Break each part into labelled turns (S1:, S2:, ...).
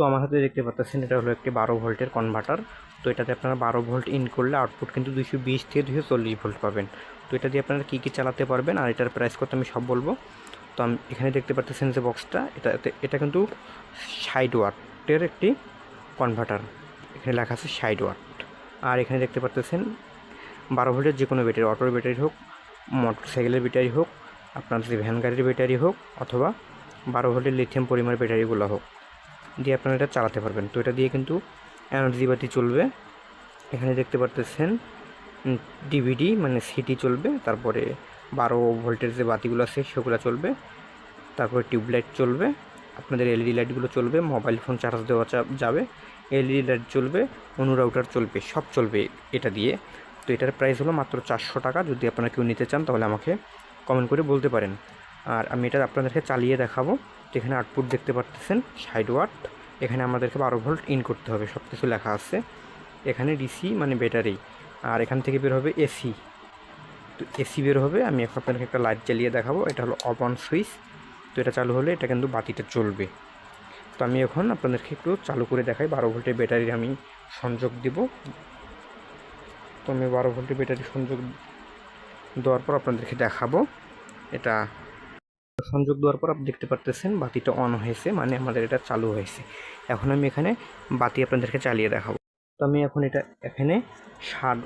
S1: তো আমার হাতে দেখতে পাচ্ছেন, এটা হলো একটি বারো ভোল্টের কনভার্টার তো এটাতে আপনারা বারো ভোল্ট ইন করলে আউটপুট কিন্তু দুইশো বিশ থেকে দুশো চল্লিশ ভোল্ট পাবেন। তো এটা দিয়ে আপনারা কী কী চালাতে পারবেন আর এটার প্রাইস কত আমি সব বলব। তো আমি এখানে দেখতে পাচ্ছেন যে বক্সটা এটা এটা কিন্তু ষাট ওয়াটের একটি কনভার্টার এখানে লেখা আছে ষাট ওয়াট। আর এখানে দেখতে পাচ্ছেন, বারো ভোল্টের যে কোনো ব্যাটারি, অটোর ব্যাটারি হোক মোটর সাইকেলের ব্যাটারি হোক আপনার যদি ভ্যান গাড়ির ব্যাটারি হোক, অথবা বারো ভোল্টের লিথিয়াম পরিমাণ ব্যাটারিগুলো হোক। দিয়ে আপনারা এটা চালাতে পারবেন। তো এটা দিয়ে কিন্তু এনার্জি বাতি চলবে। এখানে দেখতে পারতেছেন ডিভিডি মানে সিটি চলবে। তারপরে বারো ভোল্টের যে বাতিগুলো আছে সেগুলো চলবে। তারপরে টিউবলাইট চলবে। আপনাদের এলইডি লাইটগুলো চলবে। মোবাইল ফোন চার্জ দেওয়া যাবে। এলইডি লাইট চলবে, অনু রাউটার চলবে, সব চলবে এটা দিয়ে। তো এটার প্রাইস হলো মাত্র চারশো টাকা। যদি আপনারা কেউ নিতে চান তাহলে আমাকে কমেন্ট করে বলতে পারেন। আর আমি এটা আপনাদেরকে চালিয়ে দেখাবো। তো এখানে আউটপুট দেখতে পারতেছেন ষাট ওয়াট এখানে আমাদেরকে বারো ভোল্ট ইন করতে হবে সব কিছু লেখা আছে। এখানে ডিসি মানে ব্যাটারি আর এখান থেকে বের হবে এসি তো এসি বের হবে, আমি এখন আপনাদেরকে একটা লাইট জ্বালিয়ে দেখাবো, এটা হলো অফ অন সুইচ। তো এটা চালু হলে এটা কিন্তু বাতিটা চলবে। তো আমি এখন আপনাদেরকে একটু চালু করে দেখাই, বারো ভোল্টের ব্যাটারি আমি সংযোগ দিব। তো আমি বারো ভোল্টের ব্যাটারি সংযোগ দেওয়ার পর আপনাদেরকে দেখাবো, এটা সংযোগ দেওয়ার পর আপনি দেখতে পারতেছেন বাতিটা অন হয়েছে মানে আমাদের এটা চালু হয়েছে। এখন আমি এখানে বাতি আপনাদেরকে চালিয়ে দেখাবো। তো আমি এখন এটা এখানে ষাট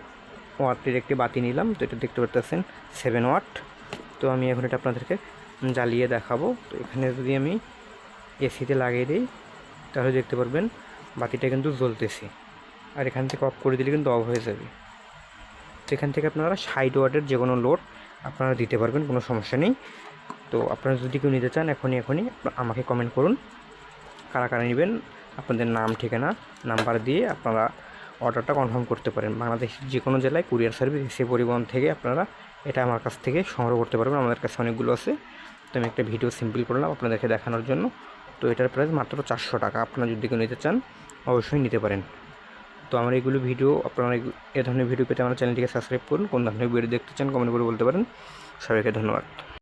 S1: ওয়াটের একটি বাতি নিলাম, তো এটা দেখতে পারতেছেন সেভেন ওয়াট। তো আমি এখন এটা আপনাদেরকে জ্বালিয়ে দেখাবো। তো এখানে যদি আমি এসিতে লাগিয়ে দিই, তাহলে দেখতে পারবেন বাতিটা কিন্তু জ্বলতেছে। আর এখান থেকে অফ করে দিলে কিন্তু অফ হয়ে যাবে। তো এখান থেকে আপনারা ষাট ওয়াটের যে কোনো লোড আপনারা দিতে পারবেন, কোনো সমস্যা নেই। তো আপনারা যদি কেউ নিতে চান, এখনই এখনই আমাকে কমেন্ট করুন। কারা কারা নেবেন, আপনাদের নাম, ঠিকানা, নাম্বার দিয়ে আপনারা অর্ডারটা কনফার্ম করতে পারেন। বাংলাদেশের যে কোনো জেলায় কুরিয়ার সার্ভিস এসে পরিবহন থেকে আপনারা এটা আমার কাছ থেকে সংগ্রহ করতে পারবেন। আমাদের কাছে অনেকগুলো আছে। তো আমি একটা ভিডিও সিম্পল করলাম আপনাদেরকে দেখানোর জন্য। তো এটার প্রাইস মাত্র চারশো টাকা। আপনারা যদি কেউ নিতে চান, অবশ্যই নিতে পারেন। তো আমার এইগুলো ভিডিও আপনারা এ ধরনের ভিডিও পেতে আমার চ্যানেলটিকে সাবস্ক্রাইব করুন। কোন ধরনের ভিডিও দেখতে চান কমেন্ট করে বলতে পারেন। সবাইকে ধন্যবাদ।